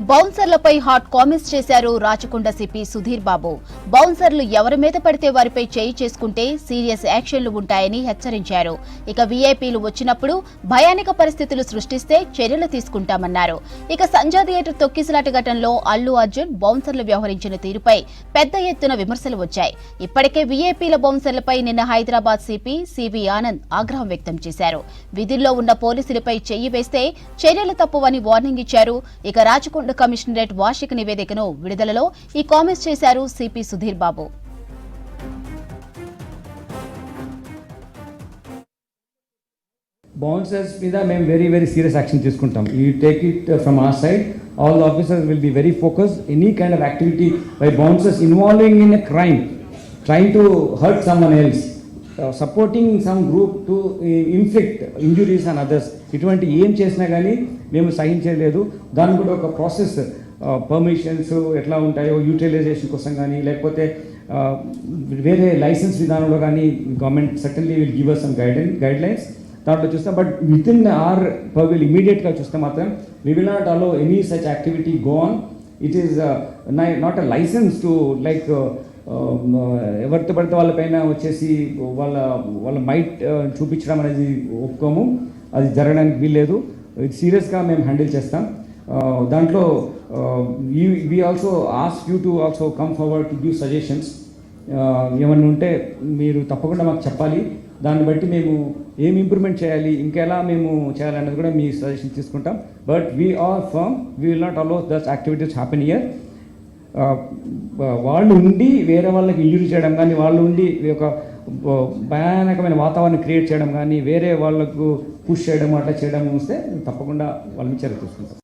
బౌన్సర్లపై hot comments చేశారు Rachakonda CP Sudheer Babu. బౌన్సర్లు ఎవరి మీద పడితే వారిపై చేయి చేసుకుంటే సీరియస్ యాక్షన్లు ఉంటాయని హెచ్చరించారు. ఇక వీఐపీలు వచ్చినప్పుడు భయానక పరిస్థితులు సృష్టిస్తే చర్యలు తీసుకుంటామన్నారు. ఇక సంజా థియేటర్ తొక్కిసలాట ఘటనలో అల్లు అర్జున్ బౌన్సర్లు వ్యవహరించిన తీరుపై పెద్ద ఎత్తున విమర్శలు వచ్చాయి. ఇప్పటికే వీఐపీల బౌన్సర్లపై నిన్న హైదరాబాద్ సిపి సివి ఆనంద్ ఆగ్రహం వ్యక్తం చేశారు. విధుల్లో ఉన్న పోలీసులపై చెయ్యి వేస్తే చర్యలు తప్పవని వార్నింగ్ ఇచ్చారు. ఇక రాచకొండ గ్రౌండ్ కమిషనరేట్ వార్షిక నివేదికను విడుదలలో ఈ కామెంట్స్ చేశారు సిపి సుధీర్ బాబు. బౌన్సర్స్ మీద మేము వెరీ వెరీ సీరియస్ యాక్షన్ తీసుకుంటాం you take it from our side all officers will be very focus any kind of activity by bouncers involving in a crime trying to hurt some else supporting some group to inflict injuries and others ఇటువంటి ఏం చేసినా కానీ మేము సహించలేదు. దాని కూడా ఒక process permissions uh, ఎట్లా ఉంటాయో యూటిలైజేషన్ కోసం కానీ లేకపోతే uh, వేరే లైసెన్స్ విధానంలో కానీ government certainly will give us some guide guidelines దాంట్లో చూస్తాం but within our purview ఇమీడియట్గా చూస్తే మాత్రం we will not allow any such activity go on it is not a license to like ఎవరితో పడితే వాళ్ళపైన వచ్చేసి వాళ్ళ వాళ్ళ మైట్ uh, చూపించడం అనేది ఒప్పుకోము. అది జరగడానికి వీల్లేదు. ఇది సీరియస్గా మేము హ్యాండిల్ చేస్తాం. Uh, దాంట్లో you we also ask you to also come forward to give suggestions ఏమన్నా ఉంటే మీరు తప్పకుండా మాకు చెప్పాలి. దాన్ని బట్టి మేము ఏం ఇంప్రూవ్మెంట్ చేయాలి ఇంకెలా మేము చేయాలన్నది కూడా మీ సజెషన్ తీసుకుంటాం. But we are firm we will not allow this activities happen here వాళ్ళు ఉండి వేరే వాళ్ళకి ఇంజురీ చేయడం కానీ వాళ్ళు ఉండి ఒక uh, భయానకమైన వాతావరణం క్రియేట్ చేయడం కానీ వేరే వాళ్ళకు పుష్ చేయడం అట్లా చేయడం వస్తే తప్పకుండా వాళ్ళని చర్య తీసుకుంటాం.